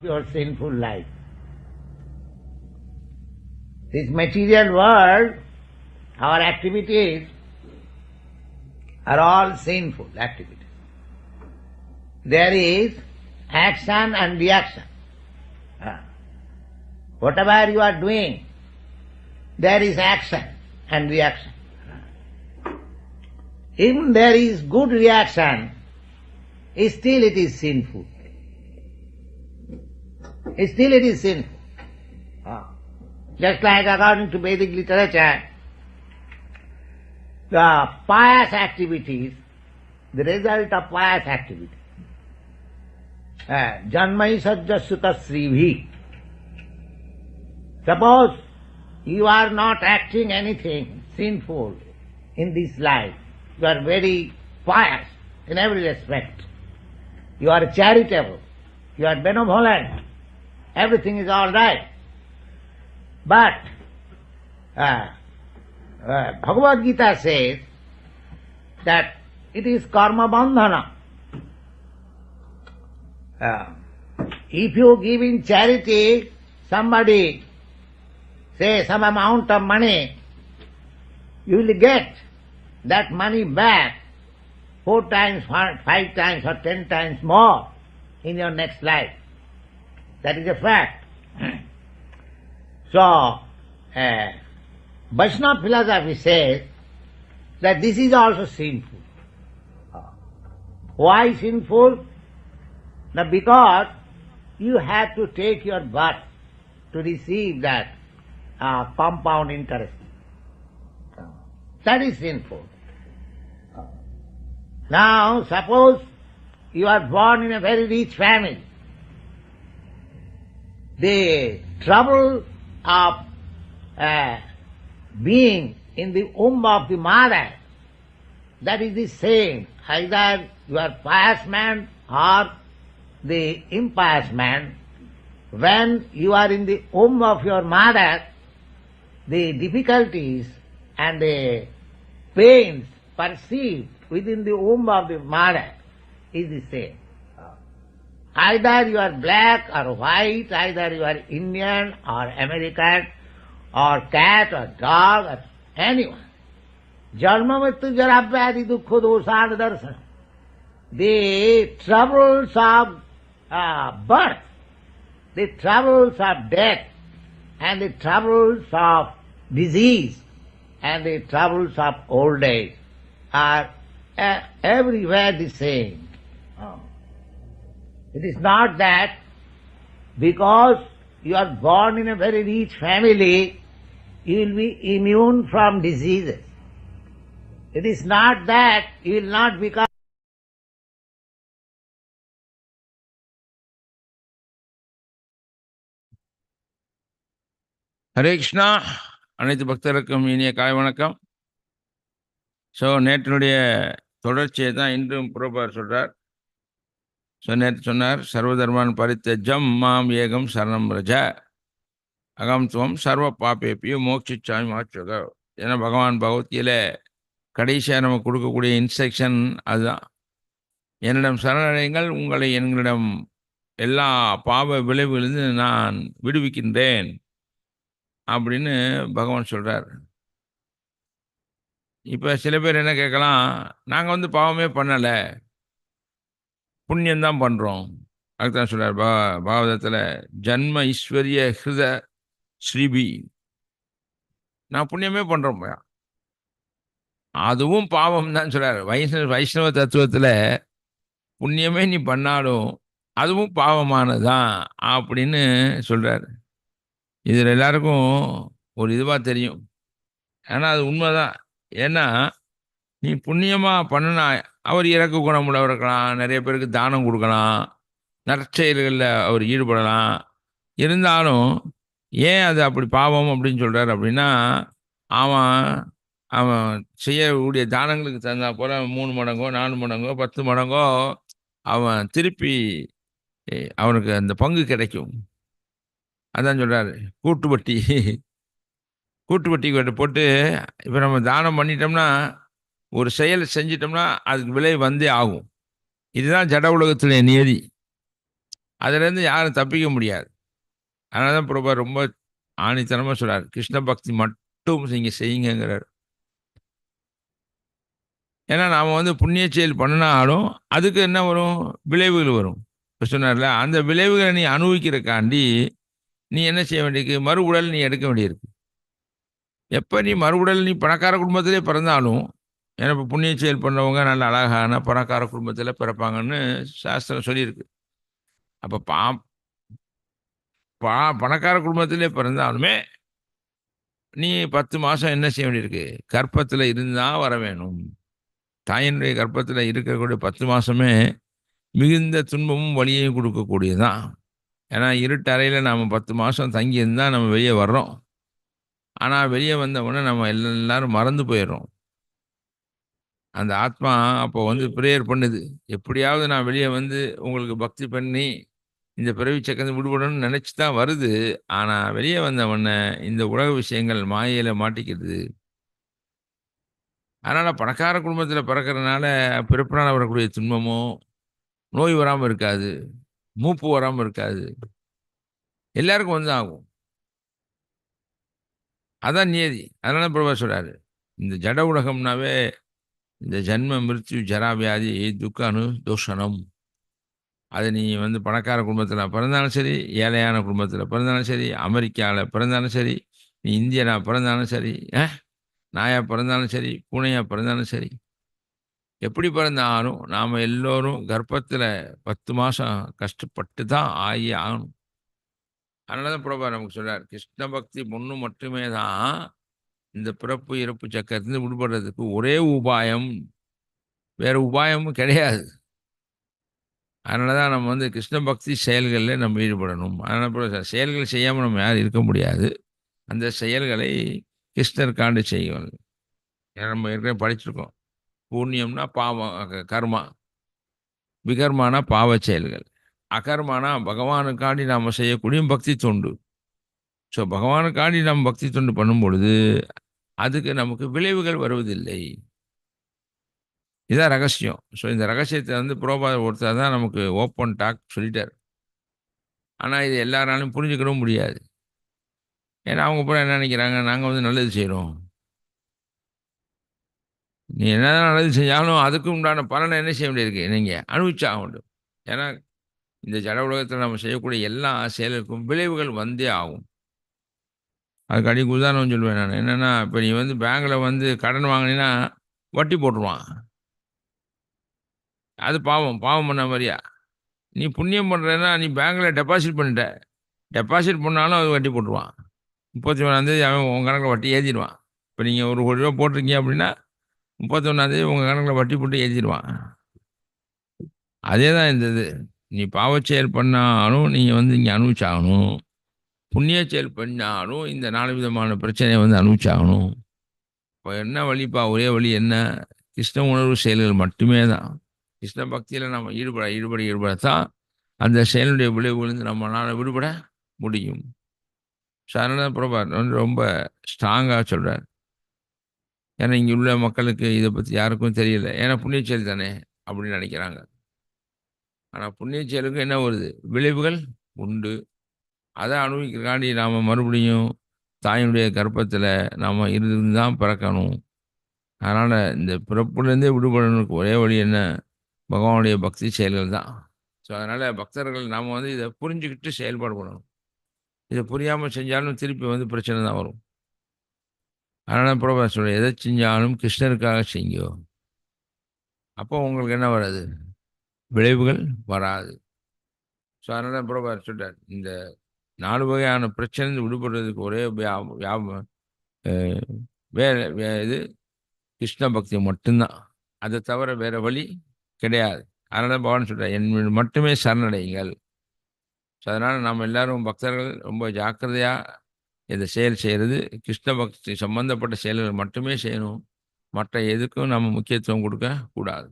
your sinful life. This material world, our activities are all sinful activities. There is action and reaction. Ah. Whatever you are doing, there is action and reaction. Even there is good reaction, still it is sinful. Still it is. Ah. Just like according to Vedic literature, the pious activities, the result of pious activity. Uh, Janmai sajjasuta srivhi. Suppose you are not acting anything sinful in this life, you are very pious in every respect. You are charitable, you are benevolent, everything is all right. But uh, uh, Bhagavad Gita says that it is karma bandhana. Uh, if you give in charity somebody, say some amount of money, you will get that money back four times, five times or ten times more in your next life. That is a fact. So, uh, Vaishnava philosophy says that this is also sinful. Why sinful? Now because you have to take your birth to receive that uh, compound interest. That is sinful. Now suppose you are born in a very rich family. The trouble of uh, being in the womb of the mother, that is the same. Either you are pious man or the impious man. When you are in the womb of your mother, the difficulties and the pains perceived within the womb of the mother is the same. Either you are black or white, either you are Indian or American or cat or dog or anyone. Janma mrityu darsana. The troubles of uh, birth, the troubles of death, and the troubles of disease, and the troubles of old age are uh, everywhere the same. Oh. It is not that because you are born in a very rich family, you will be immune from diseases. It is not that you will not become Hare Krishna அனைத்து பக்தருக்கும் இனிய காலை வணக்கம் so நேற்றினுடைய தொடர்ச்சியை தான் இன்றும் புரோபார் சொல்றார் so சொன்னார் சர்வதர்மான் பரித்த ஜம் மாம் ஏகம் சரணம் ரஜ அகம் துவம் சர்வ பாப்பேப்பியும் மோட்சிச்சாமி மாற்றுக ஏன்னா பகவான் பகவத்கீதையில கடைசியாக நம்ம கொடுக்கக்கூடிய இன்ஸ்ட்ரக்ஷன் அதுதான். என்னிடம் சரணடைங்கள் உங்களை எங்களிடம் எல்லா பாவ விளைவுகளிலிருந்து நான் விடுவிக்கின்றேன் அப்படின்னு பகவான் சொல்கிறார் இப்போ சில பேர் என்ன கேட்கலாம் நாங்கள் வந்து பாவமே பண்ணலை. புண்ணியந்தான் பண்ணுறோம் அதுதான் சொல்கிறார் பா பாவதத்தில் ஜன்ம ஈஸ்வரிய ஹிருத ஸ்ரீபி நான் புண்ணியமே பண்ணுறோம் அதுவும் பாவம் தான் சொல்கிறார் வைஷ்ணவ வைஷ்ணவ தத்துவத்தில் புண்ணியமே நீ பண்ணாலும் அதுவும் பாவமானதான் அப்படின்னு சொல்கிறார் இதில் எல்லாருக்கும் ஒரு இதுவாக தெரியும். ஆனால் அது உண்மைதான். ஏன்னா நீ புண்ணியமாக பண்ணினா அவர் இறக்க குணமுள்ளவர் இருக்கலாம் நிறைய பேருக்கு தானம் கொடுக்கலாம் நற்செயல்களில் அவர் ஈடுபடலாம். இருந்தாலும் ஏன் அது அப்படி பாவம் அப்படின்னு சொல்கிறார் அப்படின்னா அவன் அவன் செய்யக்கூடிய தானங்களுக்கு தந்தா போல மூணு மடங்கோ நாலு மடங்கோ பத்து மடங்கோ அவன் திருப்பி அவனுக்கு அந்த பங்கு கிடைக்கும். அதான் சொல்கிறாரு கூட்டுப்பட்டி கூட்டுவட்டி போட்டு இப்போ நம்ம தானம் பண்ணிட்டோம்னா ஒரு செயலை செஞ்சிட்டோம்னா அதுக்கு விலை வந்தே ஆகும். இதுதான் ஜட உலகத்துடைய நியதி. அதுலேருந்து யாரும் தப்பிக்க முடியாது. அதனால தான் பிரபா ரொம்ப ஆணித்தனமாக சொல்கிறார் கிருஷ்ண பக்தி மட்டும் நீங்கள் செய்யுங்கிறார் ஏன்னா நாம் வந்து புண்ணிய செயல் பண்ணினாலும் அதுக்கு என்ன வரும்? விளைவுகள் வரும். இப்போ சொன்னார்ல அந்த விளைவுகளை நீ அனுபவிக்கிறக்காண்டி நீ என்ன செய்ய வேண்டியிருக்கு? மறு உடல் நீ எடுக்க வேண்டியிருக்கு. எப்போ நீ மறு உடல் நீ பணக்கார குடும்பத்திலே பிறந்தாலும் ஏன்னா இப்போ புண்ணிய செயல் பண்ணவங்க நல்ல அழகான பணக்கார குடும்பத்தில் பிறப்பாங்கன்னு சாஸ்திரம் சொல்லியிருக்கு. அப்போ பா பா பணக்கார குடும்பத்திலே பிறந்தாலுமே நீ பத்து மாதம் என்ன செய்ய வேண்டியிருக்கு? கற்பத்தில் இருந்தால் வர வேணும். தாயினுடைய கர்ப்பத்தில் இருக்கக்கூடிய பத்து மாதமே மிகுந்த துன்பமும் வலியையும் கொடுக்கக்கூடியதுதான். ஏன்னா இருட்டறையில் நாம் பத்து மாதம் தங்கியிருந்தால் நம்ம வெளியே வர்றோம். ஆனால் வெளியே வந்த உடனே நம்ம எல்லாரும் மறந்து போயிடுறோம். அந்த ஆத்மா அப்போ வந்து ப்ரேயர் பண்ணுது. எப்படியாவது நான் வெளியே வந்து உங்களுக்கு பக்தி பண்ணி இந்த பிறவி சக்கந்து விடுபடணும்னு நினச்சி தான் வருது. ஆனால் வெளியே வந்த இந்த உலக விஷயங்கள் மாயையில் மாட்டிக்கிறது. அதனால் பணக்கார குடும்பத்தில் பிறக்கிறதுனால பிறப்பினால் வரக்கூடிய துன்பமோ நோய் வராமல் இருக்காது. மூப்பு வராமல் இருக்காது. எல்லாருக்கும் வந்து ஆகும். அதான் நியதி. அதனால பிரபா சொல்கிறாரு இந்த ஜட உலகம்னாவே இந்த ஜென்ம மிருத்யு ஜராவியாதி துக்க அனு தோஷணம். அது நீ வந்து பணக்கார குடும்பத்தில் பிறந்தாலும் சரி ஏழையான குடும்பத்தில் பிறந்தாலும் சரி அமெரிக்காவில் பிறந்தாலும் சரி நீ இந்தியனா பிறந்தாலும் சரி நாயா பிறந்தாலும் சரி பூனையாக பிறந்தாலும் சரி. எப்படி பிறந்தாலும் நாம் எல்லோரும் கர்ப்பத்தில் பத்து மாதம் கஷ்டப்பட்டு தான் ஆகி ஆகணும். அதனால தான் பிரபா நமக்கு சொல்கிறார் கிருஷ்ண பக்தி பொண்ணு மட்டுமே தான் இந்த பிறப்பு இறப்பு சக்கரத்துலேருந்து விடுபடுறதுக்கு ஒரே உபாயம் வேறு உபாயமும் கிடையாது. அதனால தான் நம்ம வந்து கிருஷ்ண பக்தி செயல்களில் நம்ம ஈடுபடணும். அதனால் செயல்கள் செய்யாமல் நம்ம யாரும் இருக்க முடியாது. அந்த செயல்களை கிருஷ்ணர் காண்டு செய்வாங்க நம்ம ஏற்கனவே படிச்சிருக்கோம். புண்ணியம்னா பாவம் கர்மா. விகர்மானா பாவ செயல்கள். அகர்மானா பகவானுக்காண்டி நாம் செய்யக்கூடிய பக்தி தொண்டு. ஸோ பகவானுக்காண்டி நாம் பக்தி தொண்டு பண்ணும் பொழுது அதுக்கு நமக்கு விளைவுகள் வருவதில்லை. இதான் ரகசியம். ஸோ இந்த ரகசியத்தை வந்து புரோபாத ஒருத்தர் தான் நமக்கு ஓப்பன் டாக் சொல்லிட்டார். ஆனால் இது எல்லாராலும் புரிஞ்சுக்கவும் முடியாது. ஏன்னா அவங்க கூட என்ன நினைக்கிறாங்க? நாங்கள் வந்து நல்லது செய்கிறோம் நீ என்ன நல்லது செஞ்சாலும் அதுக்கு உண்டான பலனை என்ன செய்ய வேண்டியிருக்கு? நீங்கள் அனுபவிச்சாக வேண்டும். ஏன்னா இந்த ஜட உலகத்தில் நம்ம செய்யக்கூடிய எல்லா செயலுக்கும் விளைவுகள் வந்தே ஆகும். அதுக்கு அடிக்கு உதாரணம் சொல்லுவேன் நான். என்னென்னா இப்போ நீ வந்து பேங்கில் வந்து கடன் வாங்கினீன்னா வட்டி போட்டுருவான். அது பாவம் பாவம் பண்ண மாதிரியா? நீ புண்ணியம் பண்ணுறேன்னா நீ பேங்கில் டெபாசிட் பண்ணிட்ட. டெபாசிட் பண்ணாலும் அது வட்டி போட்டுருவான். முப்பத்தி ஒன்றாந்தேதி அவன் உங்கள் கணக்கில் வட்டி ஏற்றிடுவான் இப்போ நீங்கள் ஒரு கோடி ரூபா போட்டிருக்கீங்க அப்படின்னா முப்பத்தி ஒன்றாந்தேதி உங்கள் கணக்கில் வட்டி போட்டு ஏற்றிடுவான் அதே தான் இந்த இது. நீ பாவச்செயல் பண்ணாலும் நீங்கள் வந்து இங்கே அனுபவிச்சாகணும். புண்ணிய செயல் பண்ணாலும் இந்த நாலு விதமான பிரச்சனையை வந்து அனுபவிச்சாகணும். இப்போ என்ன வழிப்பா? ஒரே வழி என்ன? கிருஷ்ண உணர்வு செயல்கள் மட்டுமே தான் கிருஷ்ண பக்தியில் நம்ம ஈடுபட ஈடுபட ஈடுபடத்தான் அந்த செயலுடைய விளைவுலேருந்து நம்மளால் விடுபட முடியும். சரண பிரபா வந்து ரொம்ப ஸ்ட்ராங்காக சொல்கிறார் ஏன்னா இங்கே உள்ள மக்களுக்கு இதை பற்றி யாருக்கும் தெரியல. ஏன்னா புண்ணிய செயல் தானே அப்படின்னு நினைக்கிறாங்க. ஆனால் புண்ணிய செயலுக்கு என்ன வருது? விளைவுகள் உண்டு. அதை அனுபவிக்கிறக்காண்டி நாம் மறுபடியும் தாயினுடைய கர்ப்பத்தில் நாம் இருந்து தான் பிறக்கணும். அதனால் இந்த பிறப்புலேருந்தே விடுபடணுக்கு ஒரே வழி என்ன? பகவானுடைய பக்தி செயல்கள் தான். ஸோ அதனால் பக்தர்கள் நாம் வந்து இதை புரிஞ்சுக்கிட்டு செயல்பாடு பண்ணணும். இதை புரியாமல் செஞ்சாலும் திருப்பி வந்து பிரச்சனை தான் வரும். அதனால் பிரபா சொல்ல எதை செஞ்சாலும் கிருஷ்ணருக்காக செய்யோ அப்போ உங்களுக்கு என்ன வராது? விளைவுகள் வராது. ஸோ அதனால் பிரபா சொல்கிறார் இந்த நாலு வகையான பிரச்சனை விடுபடுறதுக்கு ஒரே வேற வே இது கிருஷ்ண பக்தி மட்டும்தான். அதை தவிர வேற வழி கிடையாது. அதனால பகவான் சொல்கிறார் என் மட்டுமே சரணடையுங்கள். ஸோ அதனால் நம்ம எல்லாரும் பக்தர்கள் ரொம்ப ஜாக்கிரதையாக இதை செயல் செய்கிறது கிருஷ்ண பக்தி சம்பந்தப்பட்ட செயல்கள் மட்டுமே செய்யணும். மற்ற எதுக்கும் நம்ம முக்கியத்துவம் கொடுக்க கூடாது